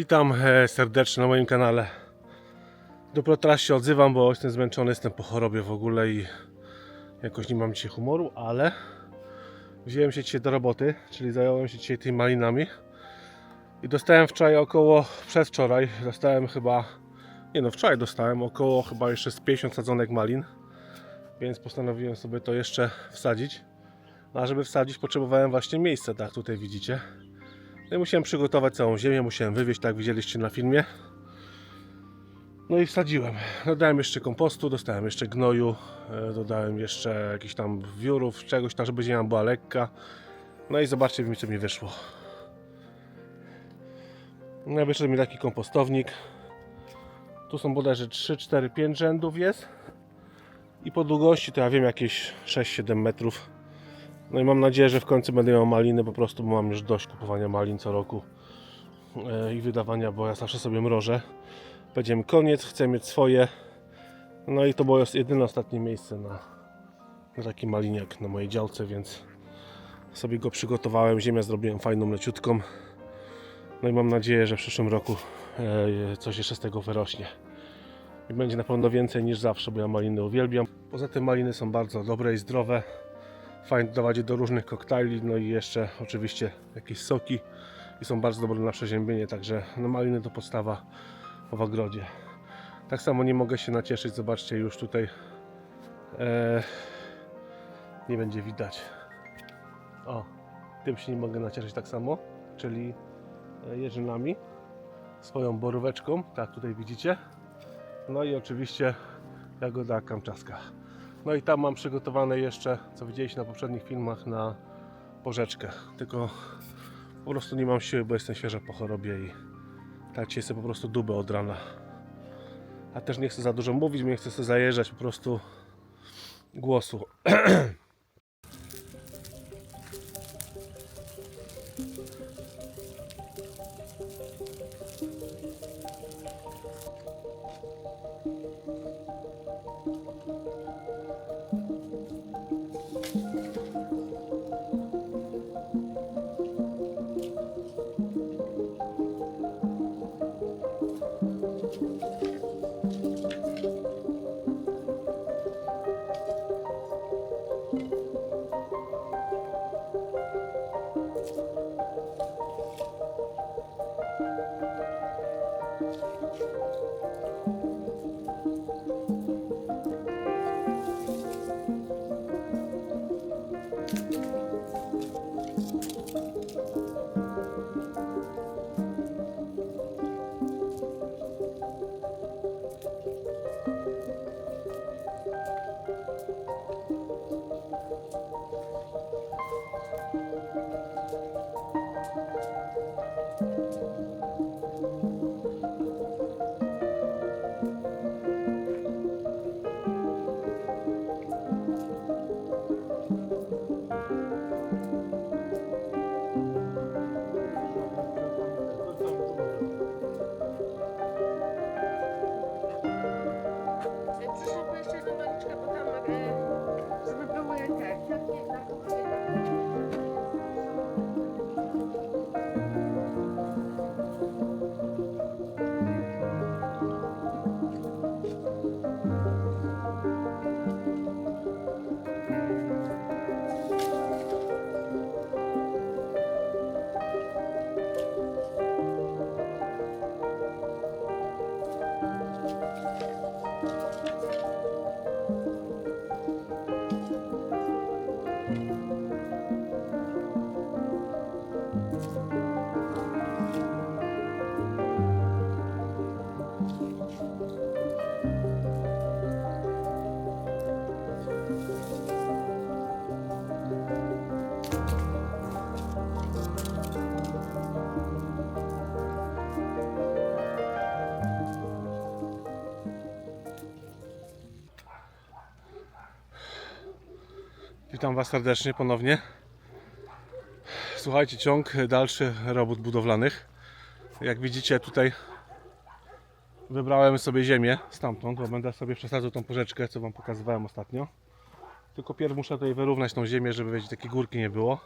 Witam e, serdecznie na moim kanale. Dopiero teraz się odzywam, bo jestem zmęczony, jestem po chorobie w ogóle i jakoś nie mam dzisiaj humoru, ale wziąłem się dzisiaj do roboty, czyli zająłem się dzisiaj tymi malinami. I dostałem wczoraj około, przedwczoraj, dostałem chyba, nie no wczoraj dostałem około chyba jeszcze z 50 sadzonek malin. Więc postanowiłem sobie to jeszcze wsadzić. No, A żeby wsadzić potrzebowałem właśnie miejsca, tak tutaj widzicie. No i musiałem przygotować całą ziemię, musiałem wywieźć, tak widzieliście na filmie. No i wsadziłem. Dodałem jeszcze kompostu, dostałem jeszcze gnoju, e, dodałem jeszcze jakichś tam wiórów, czegoś tam, żeby ziemia była lekka. No i zobaczcie mi co mi wyszło. No wyszedł mi taki kompostownik. Tu są bodajże 3, 4, 5 rzędów jest. I po długości to ja wiem jakieś 6-7 metrów. No i mam nadzieję, że w końcu będę miał maliny, po prostu bo mam już dość kupowania malin co roku e, i wydawania, bo ja zawsze sobie mrożę. Będzie mi koniec, chcę mieć swoje. No i to było jedyne ostatnie miejsce na, na taki maliniak na mojej działce, więc sobie go przygotowałem. Ziemię zrobiłem fajną, leciutką. No i mam nadzieję, że w przyszłym roku e, coś jeszcze z tego wyrośnie. I będzie na pewno więcej niż zawsze, bo ja maliny uwielbiam. Poza tym maliny są bardzo dobre i zdrowe. Fajnie dodawać do różnych koktajli, no i jeszcze oczywiście jakieś soki. I są bardzo dobre na przeziębienie, także no maliny to podstawa w ogrodzie. Tak samo nie mogę się nacieszyć, zobaczcie już tutaj e, nie będzie widać. O, tym się nie mogę nacieszyć tak samo, czyli e, jeżynami, swoją boróweczką, tak tutaj widzicie. No i oczywiście jagoda kamczaska. No i tam mam przygotowane jeszcze, co widzieliście na poprzednich filmach, na porzeczkę. Tylko po prostu nie mam siły, bo jestem świeżo po chorobie i tak sobie po prostu dubę od rana. A też nie chcę za dużo mówić, nie chcę sobie zajeżdżać po prostu głosu. Witam Was serdecznie ponownie. Słuchajcie, ciąg dalszy robót budowlanych. Jak widzicie tutaj wybrałem sobie ziemię stamtąd, bo będę sobie przesadzał tą porzeczkę, co Wam pokazywałem ostatnio. Tylko pierw muszę tutaj wyrównać tą ziemię, żeby wiecie, takie górki nie było.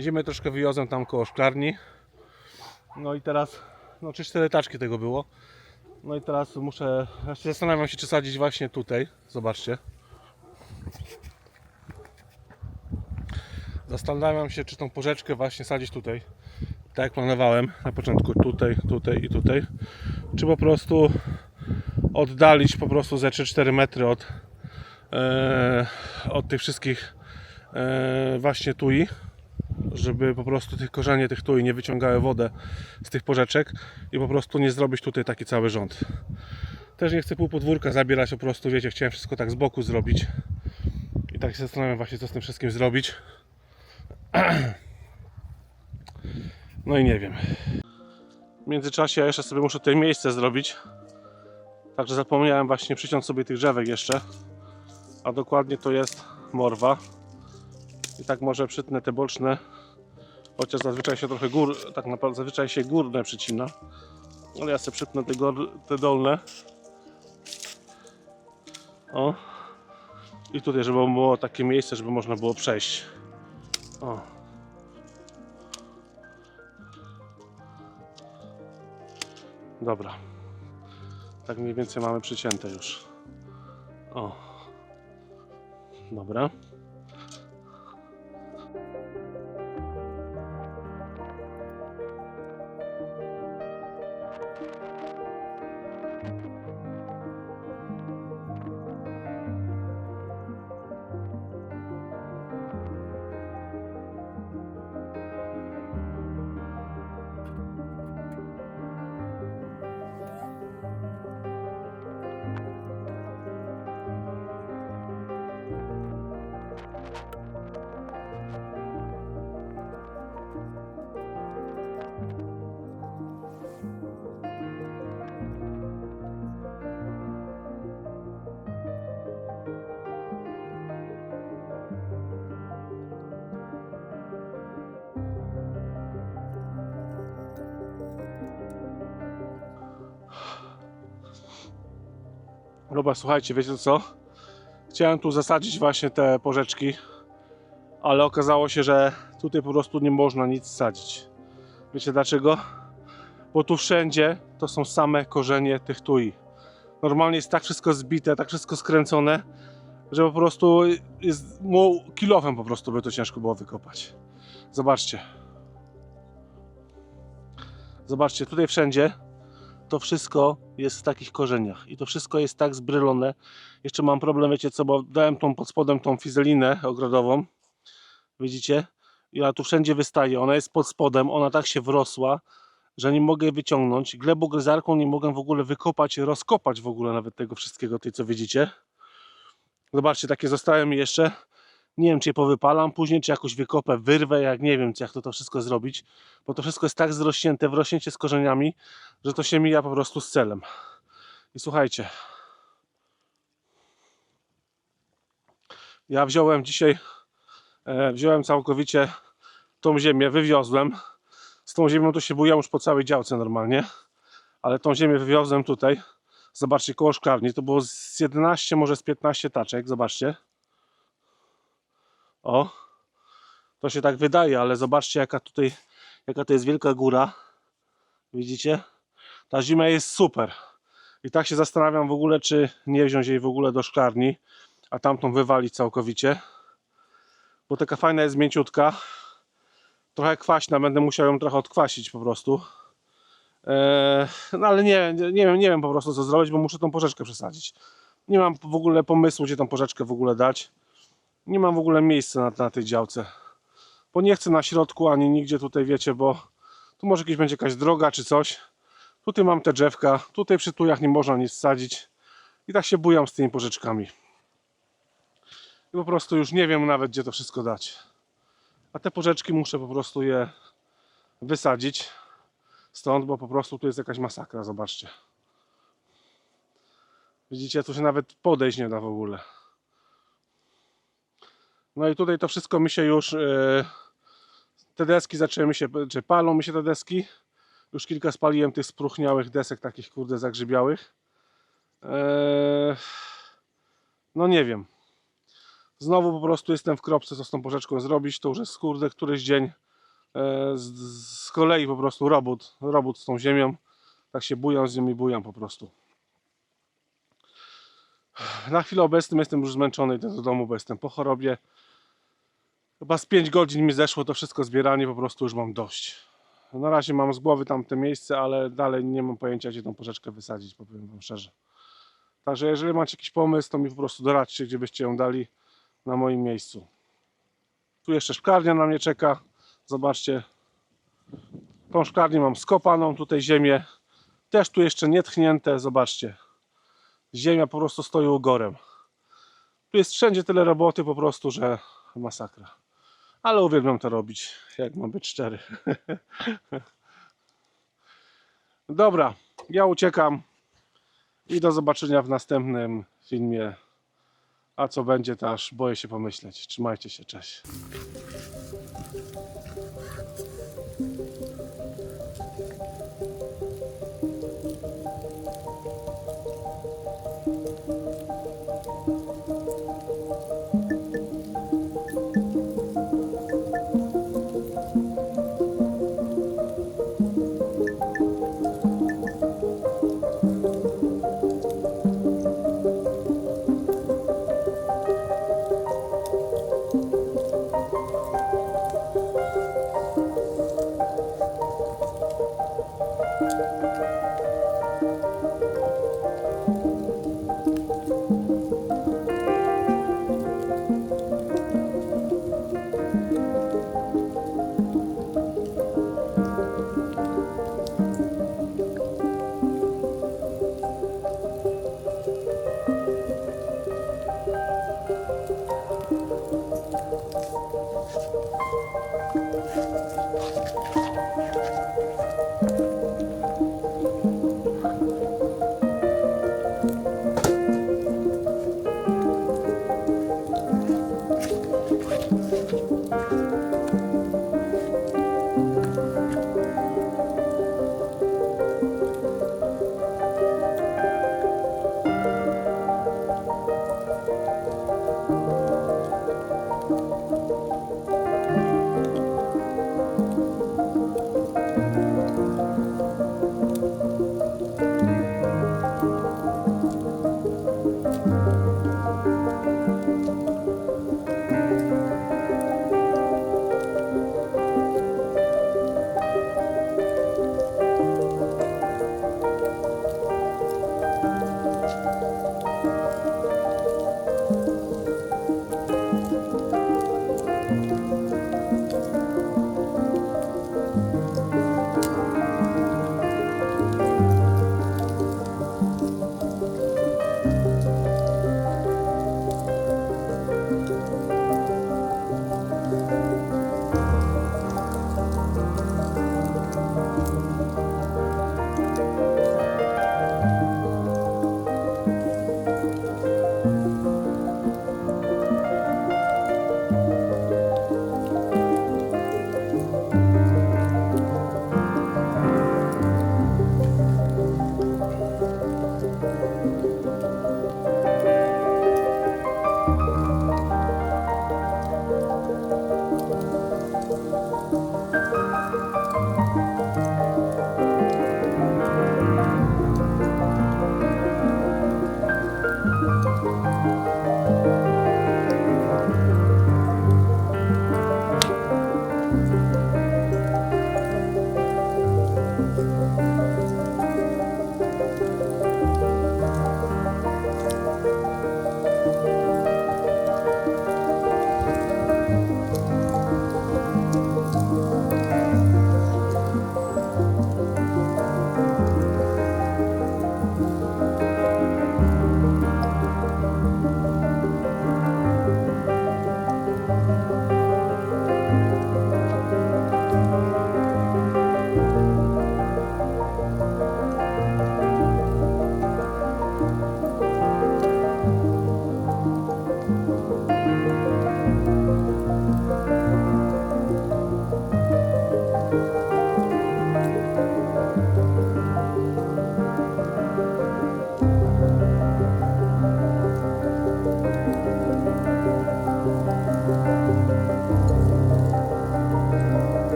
Ziemię troszkę wywiozłem tam koło szklarni. No i teraz, no 3-4 taczki tego było. No i teraz muszę, zastanawiam się czy sadzić właśnie tutaj, zobaczcie. Zastanawiam się, czy tą porzeczkę właśnie sadzić tutaj. tak jak planowałem na początku, tutaj, tutaj i tutaj, czy po prostu oddalić po prostu ze 3-4 metry od, e, od tych wszystkich e, właśnie tui, żeby po prostu tych korzenie tych tui nie wyciągały wodę z tych porzeczek i po prostu nie zrobić tutaj taki cały rząd. Też nie chcę pół podwórka zabierać, po prostu wiecie, chciałem wszystko tak z boku zrobić i tak się zastanawiam właśnie co z tym wszystkim zrobić. No i nie wiem. W międzyczasie ja jeszcze sobie muszę tutaj miejsce zrobić. Także zapomniałem właśnie przyciąć sobie tych drzewek jeszcze. A dokładnie to jest morwa. I tak może przytnę te boczne. Chociaż zazwyczaj się trochę gór, tak naprawdę zazwyczaj się górne przycina. Ale ja sobie przytnę te, gór, te dolne. O. I tutaj, żeby było takie miejsce, żeby można było przejść. O. Dobra. Tak mniej więcej mamy przycięte już. O. Dobra. Dobra, słuchajcie, wiecie co? Chciałem tu zasadzić właśnie te porzeczki, ale okazało się, że tutaj po prostu nie można nic sadzić. Wiecie dlaczego? Bo tu wszędzie to są same korzenie tych tui. Normalnie jest tak wszystko zbite, tak wszystko skręcone, że po prostu jest mu kilofem po prostu by to ciężko było wykopać. Zobaczcie. Zobaczcie, tutaj wszędzie to wszystko jest w takich korzeniach i to wszystko jest tak zbrylone. Jeszcze mam problem, wiecie co, bo dałem tą pod spodem tą fizelinę ogrodową. Widzicie? I ona tu wszędzie wystaje. Ona jest pod spodem, ona tak się wrosła, że nie mogę jej wyciągnąć. Glebogryzarką nie mogę w ogóle wykopać, rozkopać w ogóle nawet tego wszystkiego, tej co widzicie. Zobaczcie, takie zostały mi jeszcze. Nie wiem, czy je powypalam później, czy jakoś wykopę, wyrwę, jak nie wiem, jak to to wszystko zrobić, bo to wszystko jest tak zrośnięte, wrośnięcie z korzeniami, że to się mija po prostu z celem. I słuchajcie, ja wziąłem dzisiaj, e, wziąłem całkowicie tą ziemię, wywiozłem. Z tą ziemią to się bujam już po całej działce normalnie, ale tą ziemię wywiozłem tutaj. Zobaczcie, koło szklarni, to było z 11, może z 15 taczek, zobaczcie. O, to się tak wydaje, ale zobaczcie jaka tutaj, jaka to jest wielka góra. Widzicie? Ta zima jest super. I tak się zastanawiam w ogóle, czy nie wziąć jej w ogóle do szklarni, a tamtą wywalić całkowicie. Bo taka fajna jest mięciutka. Trochę kwaśna, będę musiał ją trochę odkwasić po prostu. Eee, no ale nie, nie, nie wiem, nie wiem po prostu co zrobić, bo muszę tą porzeczkę przesadzić. Nie mam w ogóle pomysłu, gdzie tą porzeczkę w ogóle dać. Nie mam w ogóle miejsca na, na tej działce. Bo nie chcę na środku ani nigdzie tutaj, wiecie, bo tu może jakieś będzie jakaś droga czy coś. Tutaj mam te drzewka, tutaj przy tujach nie można nic sadzić. I tak się bujam z tymi porzeczkami. I po prostu już nie wiem nawet gdzie to wszystko dać. A te porzeczki muszę po prostu je wysadzić stąd, bo po prostu tu jest jakaś masakra, zobaczcie. Widzicie, tu się nawet podejść nie da w ogóle. No i tutaj to wszystko mi się już. Yy, te deski zaczęły mi się, czy palą mi się te deski. Już kilka spaliłem tych spróchniałych desek, takich kurde zagrzybiałych. Eee, no nie wiem. Znowu po prostu jestem w kropce, co z tą porzeczką zrobić. To już jest kurde któryś dzień. Eee, z, z kolei po prostu robót, robót z tą ziemią. Tak się bujam z nią i bujam po prostu. Na chwilę obecną jestem już zmęczony, idę do domu, bo jestem po chorobie. Chyba z 5 godzin mi zeszło to wszystko zbieranie, po prostu już mam dość. Na razie mam z głowy tamte miejsce, ale dalej nie mam pojęcia, gdzie tą porzeczkę wysadzić, powiem Wam szczerze. Także jeżeli macie jakiś pomysł, to mi po prostu doradźcie, gdzie byście ją dali na moim miejscu. Tu jeszcze szklarnia na mnie czeka. Zobaczcie. Tą szklarnię mam skopaną, tutaj ziemię. Też tu jeszcze nie tchnięte, zobaczcie. Ziemia po prostu stoi ugorem. Tu jest wszędzie tyle roboty po prostu, że masakra. Ale uwielbiam to robić, jak mam być szczery. Dobra, ja uciekam i do zobaczenia w następnym filmie. A co będzie, to aż boję się pomyśleć. Trzymajcie się, cześć.